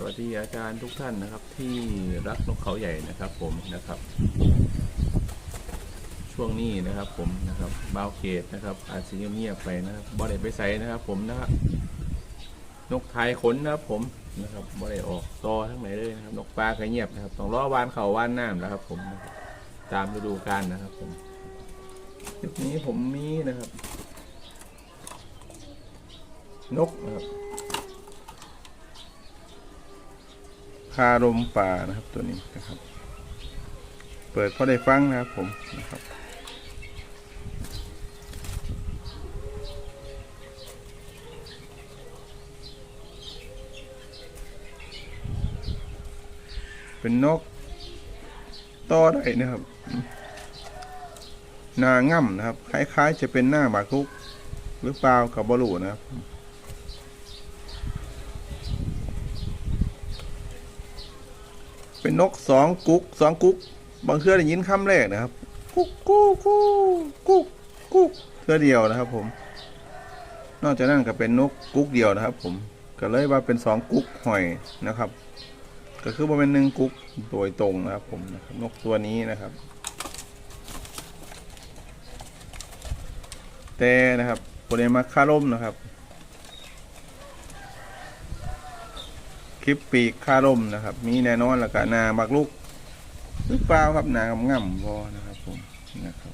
สวัสดีอาจารย์ทุกท่านนะครับ ที่รักนกเขาใหญ่นะครับ ผมนะครับ ช่วงนี้นะครับ ผมนะครับบาวเกตนะครับ อาจจะเงียบๆไปนะครับบ่ได้ไปใส่นะครับ ผมนะครับนกไทยขนนะครับ ผมนะครับบ่ได้ออกตอทั้งไหนเลยนะครับ นกปลาก็เงียบนะครับต้องรอวานเขาวานน้ำนะครับ ผมตามฤดูกาลนะครับ ผมคลิปนี้ผมมีนะครับ นกนะครับ คารมป่านะครับตัวนี้นะครับ เปิดพอได้ฟังนะครับผมนะครับเป็นนกต่อได้นะครับหนาง่ำนะครับ คล้ายๆ จะเป็นหน้าบาคุก หรือเปล่ากับบรูนะครับ เป็นนกสองกุ๊กสองกุ๊กบางเทื่อได้ยินคำแรกนะครับ กุ๊กกุ๊กกุ๊กกุ๊กกุ๊กเทื่อเดียวนะครับ ผม นอกจากนั้นก็เป็นนกกุ๊กเดียวนะครับ ผมก็เลยว่าเป็นสองกุ๊กหอยนะครับ ก็คือว่าเป็นหนึ่งกุ๊กโดยตรงนะครับ ผมนะครับนกตัวนี้นะครับ แต่นะครับโปรเดมาคาร่มนะครับ ลิปปีกคาร่มนะครับ มีแน่นอนแล้วก็นาบักลูกหรือเปล่าครับนางง่ำพอนะครับผมนะครับ